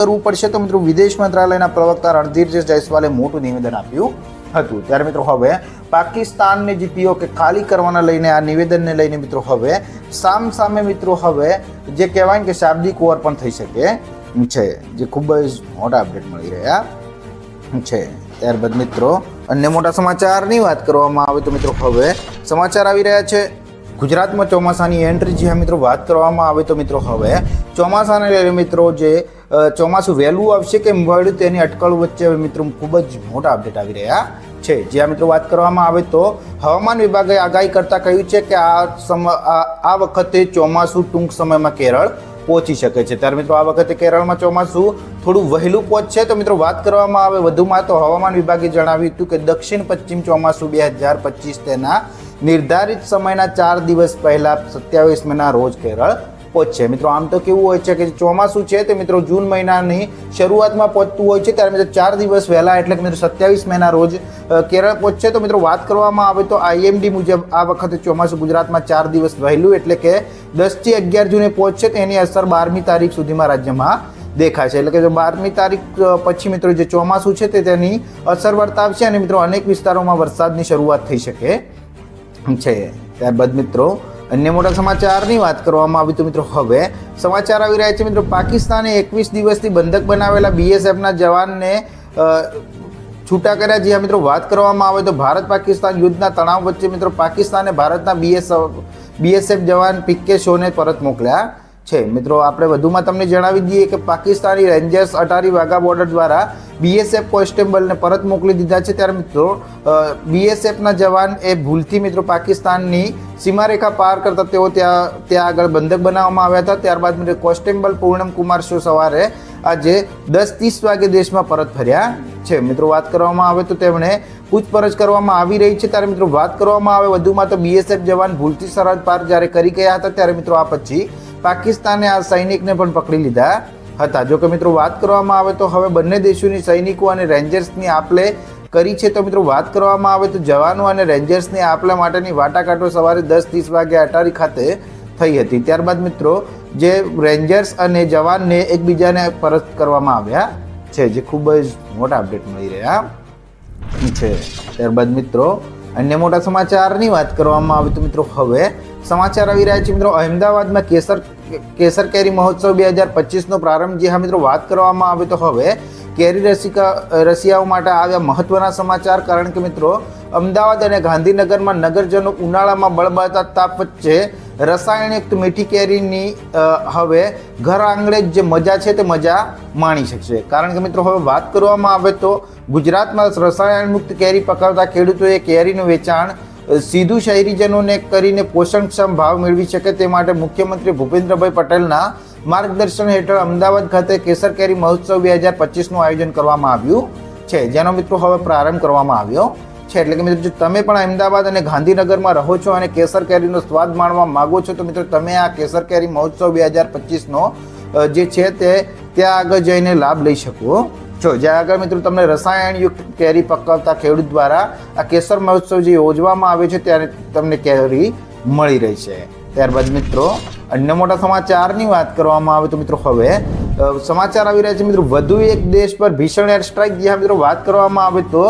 કરવું પડશે તો મિત્રો વિદેશ મંત્રાલયના પ્રવક્તા રણધીર જયસ્વાલે મોટું નિવેદન આપ્યું હતું. ત્યારે મિત્રો હવે પાકિસ્તાનને જે પીઓકે ખાલી કરવાના લઈને આ નિવેદનને લઈને મિત્રો હવે સામ સામે મિત્રો હવે જે કહેવાય કે શાબ્દિક વોર પણ થઈ શકે છે, જે ખૂબ જ મોટા અપડેટ મળી રહ્યા છે. ત્યારબાદ મિત્રો અન્ય મોટા સમાચારની વાત કરવામાં આવે તો મિત્રો હવે સમાચાર આવી રહ્યા છે. ગુજરાતમાં ચોમાસાની એન્ટ્રી જે મિત્રો વાત કરવામાં આવે તો મિત્રો હવે ચોમાસાને લઈને મિત્રો જે ચોમાસું વહેલું આવશે કે મળ્યું તેની અટકળ વચ્ચે મિત્રો ખૂબ જ મોટા અપડેટ આવી રહ્યા છે. જ્યાં મિત્રો વાત કરવામાં આવે તો હવામાન વિભાગે આગાહી કરતાં કહ્યું છે કે આ સમ આ વખતે ચોમાસું ટૂંક સમયમાં કેરળ પહોંચી શકે છે. ત્યારે મિત્રો આ વખતે કેરળમાં ચોમાસું થોડું વહેલું પહોંચશે. તો મિત્રો વાત કરવામાં આવે વધુમાં તો હવામાન વિભાગે જણાવ્યું હતું કે દક્ષિણ પશ્ચિમ ચોમાસું બે હજાર પચીસ તેના નિર્ધારિત સમયના ચાર દિવસ પહેલા સત્યાવીસ મેના રોજ કેરળ પહોંચશે મિત્રો, આમ તો કેવું હોય છે કે ચોમાસું છે તે મિત્રો જૂન મહિનાની શરૂઆતમાં પહોંચતું હોય છે, ત્યારે મિત્રો ચાર દિવસ વહેલા એટલે કે મિત્રો સત્યાવીસ મેના રોજ કેરળ પહોંચશે તો મિત્રો વાત કરવામાં આવે તો આઈએમડી મુજબ આ વખતે ચોમાસું ગુજરાતમાં ચાર દિવસ વહેલું એટલે કે દસથી અગિયાર જૂને પહોંચશે તેની અસર બારમી તારીખ સુધીમાં રાજ્યમાં દેખાશે. એટલે કે જો બારમી તારીખ પછી મિત્રો જે ચોમાસું છે તે તેની અસર વર્તાવશે અને મિત્રો અનેક વિસ્તારોમાં વરસાદની શરૂઆત થઈ શકે છે. ત્યારબાદ મિત્રો, અન્ય મોટા સમાચારની વાત કરવામાં આવી તો મિત્રો હવે સમાચાર આવી રહ્યા છે મિત્રો, પાકિસ્તાને એકવીસ દિવસથી બંધક બનાવેલા બીએસએફના જવાનને છૂટા કર્યા જે મિત્રો, વાત કરવામાં આવે તો ભારત પાકિસ્તાન યુદ્ધના તણાવ વચ્ચે મિત્રો પાકિસ્તાને ભારતના બીએસએફ બીએસએફ જવાન પીકે શોને પરત મોકલ્યા. છે. મિત્રો, આપણે વધુમાં તમને જણાવી દઈએ કે પાકિસ્તાની રેન્જર્સ અટારી વાઘા બોર્ડર દ્વારા બીએસએફ કોન્સ્ટેબલને પરત મોકલી દીધા છે. ત્યારે મિત્રો બીએસએફના જવાન એ ભૂલથી મિત્રો પાકિસ્તાનની સીમારેખા પાર કરતા તેઓ ત્યાં ત્યાં આગળ બંધક બનાવવામાં આવ્યા હતા. ત્યારબાદ મિત્રો, કોન્સ્ટેબલ પૂર્ણમ કુમાર શો સવારે આજે દસ ત્રીસ વાગે દેશમાં પરત ફર્યા છે. મિત્રો, વાત કરવામાં આવે તો તેમણે પૂછપરછ કરવામાં આવી રહી છે. ત્યારે મિત્રો, વાત કરવામાં આવે વધુમાં તો બીએસએફ જવાન ભૂલથી સરહદ પાર જ્યારે કરી ગયા હતા, ત્યારે મિત્રો, આ પછી પાકિસ્તાને આ સૈનિકને પણ પકડી લીધા હતા. જો કે મિત્રો વાત કરવામાં આવે તો હવે બંને દેશોની સૈનિકો અને રેન્જર્સની આપલે કરી છે. તો મિત્રો વાત કરવામાં આવે તો જવાનો અને રેન્જર્સની આપલે માટેની વાટાઘાટો સવારે દસ ત્રીસ વાગે અટારી ખાતે થઈ હતી. ત્યારબાદ મિત્રો જે રેન્જર્સ અને જવાનને એકબીજાને પરત કરવામાં આવ્યા છે, જે ખૂબ જ મોટા અપડેટ મળી રહ્યા છે. ત્યારબાદ મિત્રો અન્ય મોટા સમાચારની વાત કરવામાં આવે તો મિત્રો હવે સમાચાર આવી રહ્યા છે મિત્રો. અહેમદાબાદમાં કેસર કેસર કેરી મહોત્સવ બે હજાર પચીસનો પ્રારંભ, જે હા મિત્રો, વાત કરવામાં આવે તો હવે કેરી રસિકા રસિયાઓ માટે આવ્યા મહત્વના સમાચાર. કારણ કે મિત્રો, અમદાવાદ અને ગાંધીનગરમાં નગરજનો ઉનાળામાં બળબળતા તાપ વચ્ચે રસાયણયુક્ત મીઠી કેરીની હવે ઘર આંગણે જ મજા છે તે મજા માણી શકશે. કારણ કે મિત્રો, હવે વાત કરવામાં આવે તો ગુજરાતમાં રસાયણમુક્ત કેરી પકવતા ખેડૂતોએ કેરીનું વેચાણ સીધું શહેરીજનોને કરીને પોષણક્ષમ ભાવ મેળવી શકે તે માટે મુખ્યમંત્રી ભૂપેન્દ્રભાઈ પટેલના માર્ગદર્શન હેઠળ અમદાવાદ ખાતે કેસર કેરી મહોત્સવ બે હજાર પચીસનું આયોજન કરવામાં આવ્યું છે. જેનો મિત્રો હવે પ્રારંભ કરવામાં આવ્યો છે. એટલે કે મિત્રો, જો તમે પણ અમદાવાદ અને ગાંધીનગરમાં રહો છો અને કેસર કેરીનો સ્વાદ માણવા માગો છો, તો મિત્રો, તમે આ કેસર કેરી મહોત્સવ બે હજાર પચીસનો જે છે તે ત્યાં આગળ જઈને લાભ લઈ શકો છો જ્યાં આગળ મિત્રો, તમને રસાયણયુક્ત કેરી પકવતા ખેડૂત દ્વારા આ કેસર મહોત્સવ જે યોજવામાં આવે છે, ત્યારે તમને કેરી મળી રહી છે. ત્યારબાદ મિત્રો, અન્ય મોટા સમાચારની વાત કરવામાં આવે તો મિત્રો, હવે સમાચાર આવી રહ્યા છે મિત્રો. વધુ એક દેશ પર ભીષણ એર સ્ટ્રાઇક જ્યાં મિત્રો, વાત કરવામાં આવે તો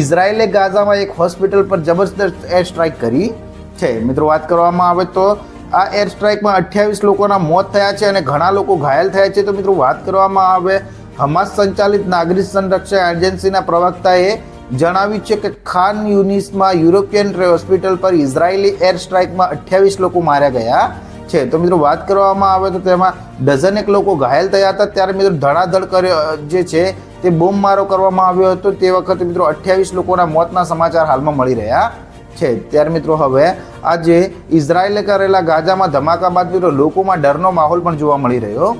ઇઝરાયેલે ગાઝામાં એક હોસ્પિટલ પર જબરદસ્ત એર સ્ટ્રાઇક કરી છે. મિત્રો, વાત કરવામાં આવે તો આ એર સ્ટ્રાઇકમાં અઠ્યાવીસ લોકોના મોત થયા છે અને ઘણા લોકો ઘાયલ થયા છે. તો મિત્રો, વાત કરવામાં આવે, હમાસ સંચાલિત નાગરિક સંરક્ષણ એજન્સીના પ્રવક્તાએ જણાવ્યું છે કે ખાન યુનિસમાં યુરોપિયન હોસ્પિટલ પર ઇઝરાયેલી એર સ્ટ્રાઇકમાં અઠ્યાવીસ લોકો માર્યા ગયા. છે. તો મિત્રો વાત કરવામાં આવે તો તેમાં ડઝનેક લોકો ઘાયલ થયા હતા. ત્યારે મિત્રો ધડાધડ કર્યો જે છે તે બોમ્બમારો કરવામાં આવ્યો હતો. તે વખતે મિત્રો અઠ્યાવીસ લોકોના મોતના સમાચાર હાલમાં મળી રહ્યા છે. ત્યારે મિત્રો હવે આજે ઇઝરાયેલે કરેલા ગાઝામાં ધમાકા બાદ મિત્રો લોકોમાં ડરનો માહોલ પણ જોવા મળી રહ્યો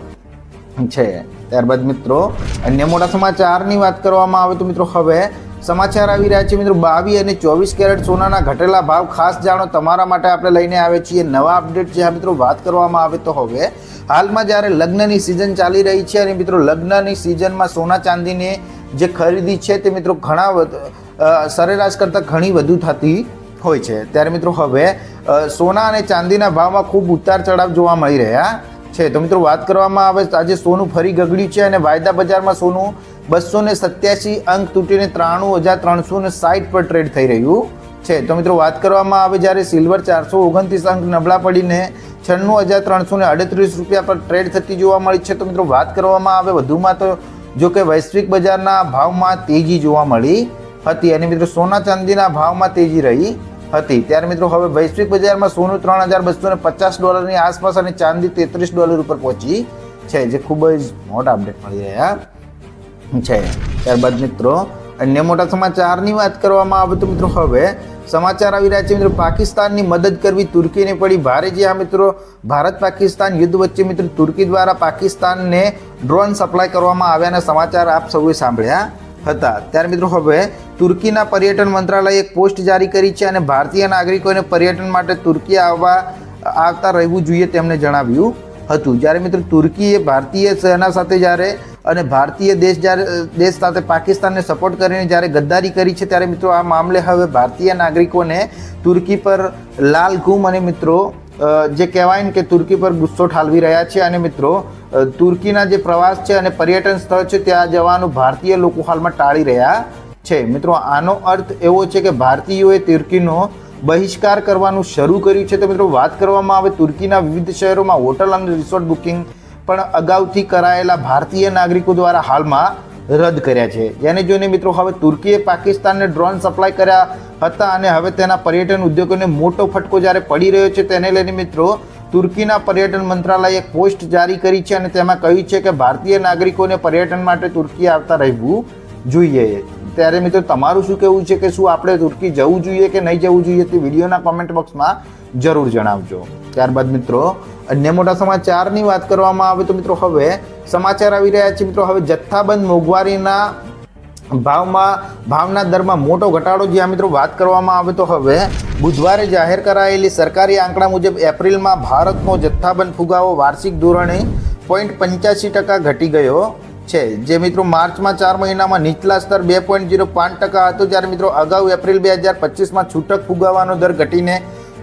છે. ત્યારબાદ મિત્રો અન્ય મોટા સમાચારની વાત કરવામાં આવે તો મિત્રો હવે સમાચાર આવી રહ્યા છે મિત્રો. બાવીસ અને ચોવીસ કેરેટ સોનાના ઘટેલા ભાવ ખાસ જાણો. તમારા માટે આપણે લઈને આવે છીએ નવા અપડેટ. છે મિત્રો વાત કરવામાં આવે તો હવે હાલમાં જ્યારે લગ્નની સિઝન ચાલી રહી છે અને મિત્રો લગ્નની સિઝનમાં સોના ચાંદીની જે ખરીદી છે તે મિત્રો ઘણા સરેરાશ કરતાં ઘણી વધુ થતી હોય છે. ત્યારે મિત્રો હવે સોના અને ચાંદીના ભાવમાં ખૂબ ઉતાર ચઢાવ જોવા મળી રહ્યા છે. તો મિત્રો વાત કરવામાં આવે આજે સોનું ફરી ગગડ્યું છે અને વાયદા બજારમાં સોનું બસો ને સત્યાસી અંક તૂટીને ત્રાણું હજાર ત્રણસો ને સાઠ પર ટ્રેડ થઈ રહ્યું છે. તો મિત્રો વાત કરવામાં આવે જ્યારે સિલ્વર ચારસો ઓગણત્રીસ અંક નબળા પડીને છન્નું હજાર ત્રણસો ને અડત્રીસ રૂપિયા પર ટ્રેડ થતી જોવા મળી છે. તો મિત્રો વાત કરવામાં આવે વધુમાં તો જો કે વૈશ્વિક બજારના ભાવમાં તેજી જોવા મળી હતી અને મિત્રો સોના ચાંદીના ભાવમાં તેજી રહી હતી. ત્યારે મિત્રો હવે વૈશ્વિક બજારમાં સોનું ત્રણ હજાર બસો ને પચાસ ડોલરની આસપાસ અને ચાંદી તેત્રીસ ડોલર ઉપર પહોંચી છે, જે ખૂબ જ મોટા અપડેટ મળી રહ્યા. છે. ત્યારબાદ મિત્રો, અન્ય મોટા સમાચારની વાત કરવામાં આવે તો મિત્રો હવે સમાચાર આવી રહ્યા છે મિત્રો, પાકિસ્તાનની મદદ કરવી તુર્કીને પડી ભારે. જે આ મિત્રો, ભારત પાકિસ્તાન યુદ્ધ વચ્ચે મિત્રો તુર્કી દ્વારા પાકિસ્તાનને ડ્રોન સપ્લાય કરવામાં આવ્યાના સમાચાર આપ સૌએ સાંભળ્યા હતા. ત્યારે મિત્રો હવે તુર્કીના પર્યટન મંત્રાલયે એક પોસ્ટ જારી કરી છે અને ભારતીય નાગરિકોને પર્યટન માટે તુર્કી આવવા, આવતા રહેવું જોઈએ તેમણે જણાવ્યું હતું. જ્યારે મિત્રો તુર્કીએ ભારતીય સેના સાથે જ્યારે અને ભારતીય દેશ જ્યારે, દેશ સાથે પાકિસ્તાનને સપોર્ટ કરીને જ્યારે ગદ્દારી કરી છે, ત્યારે મિત્રો આ મામલે હવે ભારતીય નાગરિકોને તુર્કી પર લાલ ઘૂમ અને મિત્રો જે કહેવાય ને કે તુર્કી પર ગુસ્સો ઠાલવી રહ્યા છે અને મિત્રો તુર્કીના જે પ્રવાસ છે અને પર્યટન સ્થળ છે, ત્યાં જવાનું ભારતીય લોકો હાલમાં ટાળી રહ્યા છે. મિત્રો, આનો અર્થ એવો છે કે ભારતીયોએ તુર્કીનો બહિષ્કાર કરવાનું શરૂ કર્યું છે. તો મિત્રો, વાત કરવામાં આવે તુર્કીના વિવિધ શહેરોમાં હોટલ અને રિસોર્ટ બુકિંગ પણ અગાઉથી કરાયેલા ભારતીય નાગરિકો દ્વારા હાલમાં રદ કર્યા છે. જેને જોઈને મિત્રો હવે તુર્કીએ પાકિસ્તાનને ડ્રોન સપ્લાય કર્યા હતા અને હવે તેના પર્યટન ઉદ્યોગોને મોટો ફટકો જ્યારે પડી રહ્યો છે તેને લઈને મિત્રો તુર્કીના પર્યટન મંત્રાલયે પોસ્ટ જારી કરી છે અને તેમાં કહ્યું છે કે ભારતીય નાગરિકોને પર્યટન માટે તુર્કી આવતા રહેવું જોઈએ. ત્યારે મિત્રો તમારું શું કહેવું છે કે શું આપણે તુર્કી જવું જોઈએ કે નહીં જવું જોઈએ તે વિડીયોના કોમેન્ટ બોક્સમાં જરૂર જણાવજો. ત્યારબાદ મિત્રો, અન્ય મોટા સમાચારની વાત કરવામાં આવે તો મિત્રો હવે સમાચાર આવી રહ્યા છે. મિત્રો, હવે જથ્થાબંધ મોંઘવારીના ભાવમાં, ભાવના દરમાં મોટો ઘટાડો જ્યાં મિત્રો વાત કરવામાં આવે તો હવે બુધવારે જાહેર કરાયેલી સરકારી આંકડા મુજબ એપ્રિલમાં ભારતનો જથ્થાબંધ ફુગાવો વાર્ષિક ધોરણે પોઈન્ટ પંચ્યાસી ટકા ઘટી ગયો છે. જે મિત્રો માર્ચમાં ચાર મહિનામાં નીચલા સ્તર બે પોઈન્ટ જીરો પાંચ ટકા હતો, જ્યારે મિત્રો અગાઉ એપ્રિલ બે હજાર પચીસમાં છૂટક ફુગાવાનો દર ઘટીને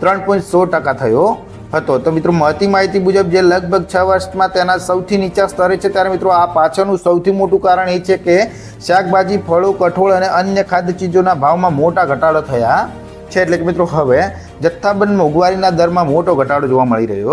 ત્રણ પોઈન્ટ સો ટકા થયો હતો. તો મિત્રો, મળતી માહિતી મુજબ જે લગભગ છ વર્ષમાં તેના સૌથી નીચા સ્તરે છે, ત્યારે મિત્રો આ પાછળનું સૌથી મોટું કારણ એ છે કે શાકભાજી, ફળો, કઠોળ અને અન્ય ખાદ્ય ચીજોના ભાવમાં મોટા ઘટાડો થયા છે. એટલે કે મિત્રો, હવે જથ્થાબંધ મોંઘવારીના દરમાં મોટો ઘટાડો જોવા મળી રહ્યો